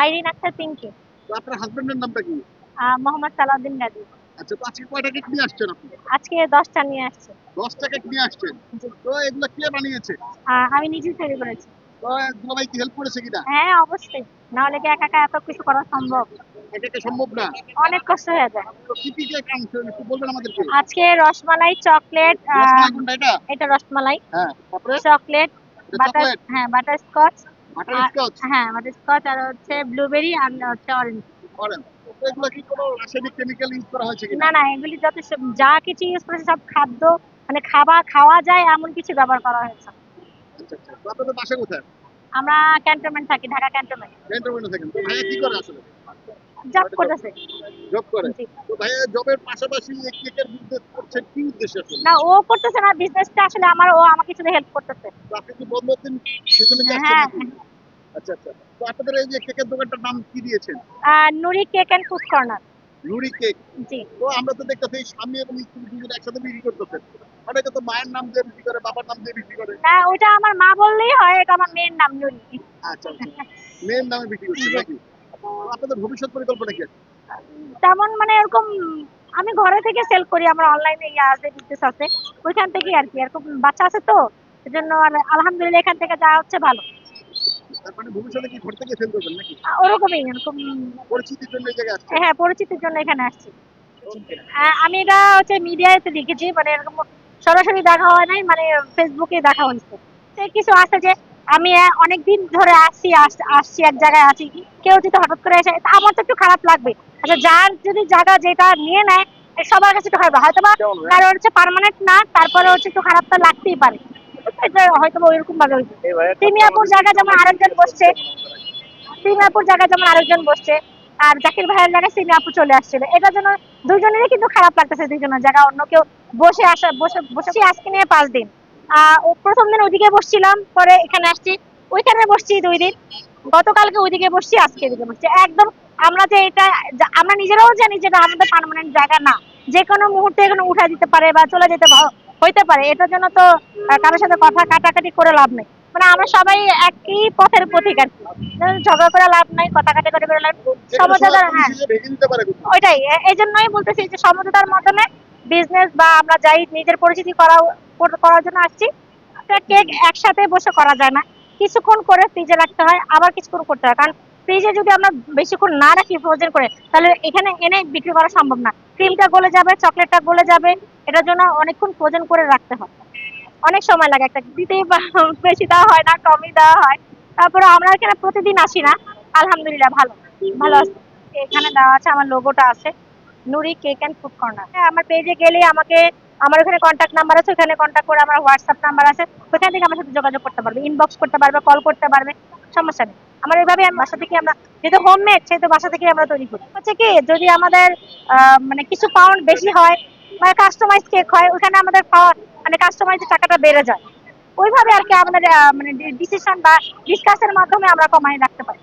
আইরিন আক্তার পিঙ্কি। আপনার হাজবেন্ডের নামটা কি? মোহাম্মদ সালাউদ্দিন গাজী। আচ্ছা তো আজকে কয়টা কেক নিয়ে আসছেন আপনি? আজকে দশটা নিয়ে আসছে। দশটা কেক নিয়ে আসছেন? তো এগুলো কে বানিয়েছে? আমি নিজেই তৈরি করেছি। তো দুলাভাই কি হেল্প করেছে কিনা? হ্যাঁ অবশ্যই। নাহলে কি একা একা এত কিছু করা সম্ভব? এটা সম্ভব না। অনেক কষ্ট হয়ে যায়। কি কি কেক আনছেন একটু বলবেন আমাদেরকে। আজকে রসমালাই চকলেট এটা? এটা রসমালাই। হ্যাঁ তারপরে? চকলেট বাটার হ্যাঁ বাটার স্কচ বাটার স্কচ। হ্যাঁ আর হচ্ছে ব্লুবেরি আর হচ্ছে অরেঞ্জ করেন এগুলো কি কোনো রাসায়নিক কেমিক্যাল ইউজ করা হয়েছে না না এগুলি যা কিছু ইউজ করেছে সব খাদ্য মানে খাবার খাওয়া যায় এমন কিছু ব্যবহার করা হয়েছে। আচ্ছা আচ্ছা। তো আপনাদের বাসা কোথায়? আমরা ক্যান্টনমেন্ট থাকি ঢাকা ক্যান্টনমেন্ট ক্যান্টনমেন্টে থাকেন। তো ভাইয়া কি করে আসলে? জব করতেছে। জব করে। তো ভাইয়া জবের পাশাপাশি এই কেকের বিজনেস কি উদ্দেশ্যে আসলে? না ও করতেছে না বিজনেসটা আসলে আমার ও আমাকে শুধু হেল্প করতেছে। আপনি কি বন্ধ দিন সেজন্য হ্যাঁ? আচ্ছা আচ্ছা। তো আপনাদের এই যে কেকের দোকানটার নাম কি দিয়েছেন? Noori cake and food corner. Noori cake. জি। তো আমরা তো দেখতেছি স্বামী এবং স্ত্রী দুজন একসাথে বিক্রি করতেছেন। অনেকে তো মায়ের নাম দিয়ে বিক্রি করে বাবার নাম দিয়ে বিক্রি করে। না ওটা আমার মা বললেই হয় এটা আমার মেয়ের নাম নুরি। আচ্ছা মেয়ের নামে বিক্রি করছেন নাকি? আপনাদের ভবিষ্যৎ পরিকল্পনা কি আছে? তেমন মানে এরকম আমি ঘরে থেকে সেল করি আমার অনলাইনে ইয়ে আছে বিজনেস আছে ওইখান থেকে আর কি। এরকম বাচ্চা আছে তো সেজন্য আলহামদুলিল্লাহ এখান থেকে যা হচ্ছে ভালো। মানে ভবিষ্যতে কি ঘর থেকে সেল করবেন নাকি? ওরকমই এরকম। পরিচিতির জন্য এই জায়গায় আসছে হ্যাঁ পরিচিতির জন্য এখানে আসছি। আমি এটা হচ্ছে মিডিয়াতে দেখেছি মানে এরকম সরাসরি দেখা হয় নাই মানে ফেসবুকে দেখা হয়েছে। কিছু আছে যে আমি অনেক দিন ধরে আসছি আসছি এক জায়গায় আছি। কেউ যদি হঠাৎ করে এসে আমার তো একটু খারাপ লাগবে। আচ্ছা যার যদি জায়গা যেটা নিয়ে নেয় সবার কাছে একটু খারাপ হয়তো বা কারণ হচ্ছে পার্মানেন্ট না তারপরে হচ্ছে একটু খারাপটা লাগতেই পারে। এটা হয়তো ওইরকম ভাবে হয়েছে জায়গা যেমন আরেকজন বসছে। জায়গায় যেমন আরেকজন বসছে। আর জাকির ভাইয়ের জায়গায় চলে আসছিল। জন্য দুজনেরই কিন্তু খারাপ লাগতেছে দুজনের জায়গা অন্য কেউ বসে আসা বসে আজকে নিয়ে পাঁচ দিন। প্রথম দিন ওইদিকে বসছিলাম পরে এখানে আসছি। ওইখানে বসছি দুই দিন। গতকালকে ওইদিকে বসছি আজকে এদিকে বসছি। একদম আমরা যে এটা আমরা নিজেরাও জানি যে এটা আমাদের পারমানেন্ট জায়গা না। যে কোনো মুহূর্তে এখানে উঠা দিতে পারে বা চলে যেতে হইতে পারে এটার জন্য তো কারোর সাথে কথা কাটাকাটি করে লাভ নেই। মানে আমরা সবাই একই পথের পথিক আর কি। ঝগড়া করে লাভ নাই কথা কাটাকাটি করে লাভ সমঝোতার হ্যাঁ। ওইটাই এই জন্যই বলতেছি যে সমঝোতার মাধ্যমে বিজনেস বা আমরা যাই নিজের পরিচিতি করা করার জন্য আসছি। কেক একসাথে বসে করা যায় না। কিছুক্ষণ করে ফ্রিজে রাখতে হয় আবার কিছুক্ষণ করতে হয়। কারণ ফ্রিজে যদি আমরা বেশিক্ষণ না রাখি ফ্রোজেন করে, তাহলে এখানে এনে বিক্রি করা সম্ভব না। ক্রিমটা গলে যাবে চকলেটটা গলে যাবে, এটার জন্য অনেকক্ষণ ফ্রোজেন করে রাখতে হয়। অনেক সময় লাগে, একটা দিতেই বেশি দেওয়া হয় না, কমই দেওয়া হয়। তারপরে আমরা এখানে প্রতিদিন আসি না। আলহামদুলিল্লাহ, ভালো। ভালো আছে। এখানে দেওয়া আছে, আমার লোগোটা আছে। Noori cake and food corner আমার পেজে গেলে আমাকে, আমার ওখানে কন্ট্যাক্ট নাম্বার আছে, ওখানে কন্ট্যাক্ট করে আমার হোয়াটসঅ্যাপ নাম্বার আছে। ওখান থেকে আমার সাথে যোগাযোগ করতে পারবে ইনবক্স করতে পারবে কল করতে পারবে। সমস্যা নেই। আমার এইভাবে বাসা থেকে আমরা যেহেতু হোমমেড সেহেতু বাসা থেকে আমরা তৈরি করি। হচ্ছে কি, যদি আমাদের মানে কিছু পাউন্ড বেশি হয় মানে কাস্টমাইজ কেক হয়, ওখানে আমাদের পাওয়ার মানে কাস্টমাইজ টাকাটা বেড়ে যায়। ওইভাবে আর কি আমাদের মানে ডিসিশন বা ডিসকাসের মাধ্যমে আমরা কমাই রাখতে পারি।